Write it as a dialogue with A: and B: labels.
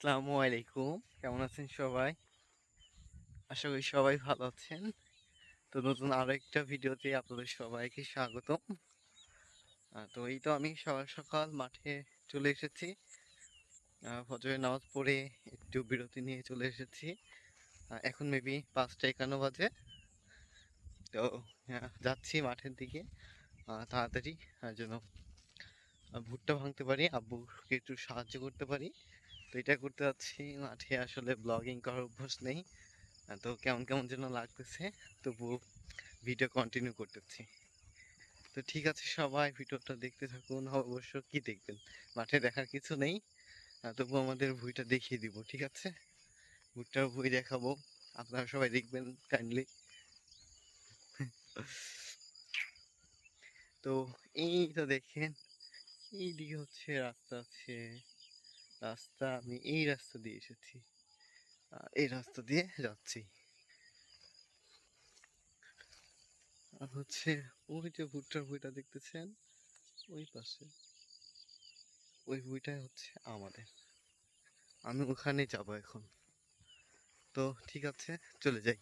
A: আসসালামু আলাইকুম। কেমন আছেন সবাই? আশা করি সবাই ভালো আছেন। তো নতুন আরও একটা ভিডিওতে আপনাদের সবাইকে স্বাগতম। তো এই তো আমি সকাল সকাল মাঠে চলে এসেছি। ফজরের নামাজ পড়ে একটু বিরতি নিয়ে চলে এসেছি। এখন মেবি পাঁচটা একান্ন বাজে। তো যাচ্ছি মাঠের দিকে। তাড়াতাড়ি যেন ভুট্টা ভাঙতে পারি, আব্বুকে একটু সাহায্য করতে পারি। তো এটা করতে যাচ্ছি মাঠে আসলে ব্লগিং করার অভ্যাস নেই। তো কেমন কেমন যেন লাগতেছে। তবুও ভিডিও কন্টিনিউ করতেছি। তো ঠিক আছে সবাই, ভিডিওটা দেখতে থাকুন। অবশ্য কি দেখবেন? মাঠে দেখার কিছু নেই। তবু আমাদের ভুইটা দেখিয়ে দিব, ঠিক আছে? ভুট্টার ভুই দেখাবো। আপনারা সবাই দেখবেন কাইন্ডলি তো এই তো দেখেন। এইদিকে হচ্ছে রাস্তা আছে। রাস্তা, আমি এই রাস্তা দিয়ে এসেছি। এই রাস্তা দিয়ে যাচ্ছি। আর হচ্ছে, ওই যে ভুট্টার বইটা দেখতেছেন? ওই পাশে। ওই বইটাই হচ্ছে আমাদের। আমি ওখানে যাব এখন। তো ঠিক আছে, চলে যাই।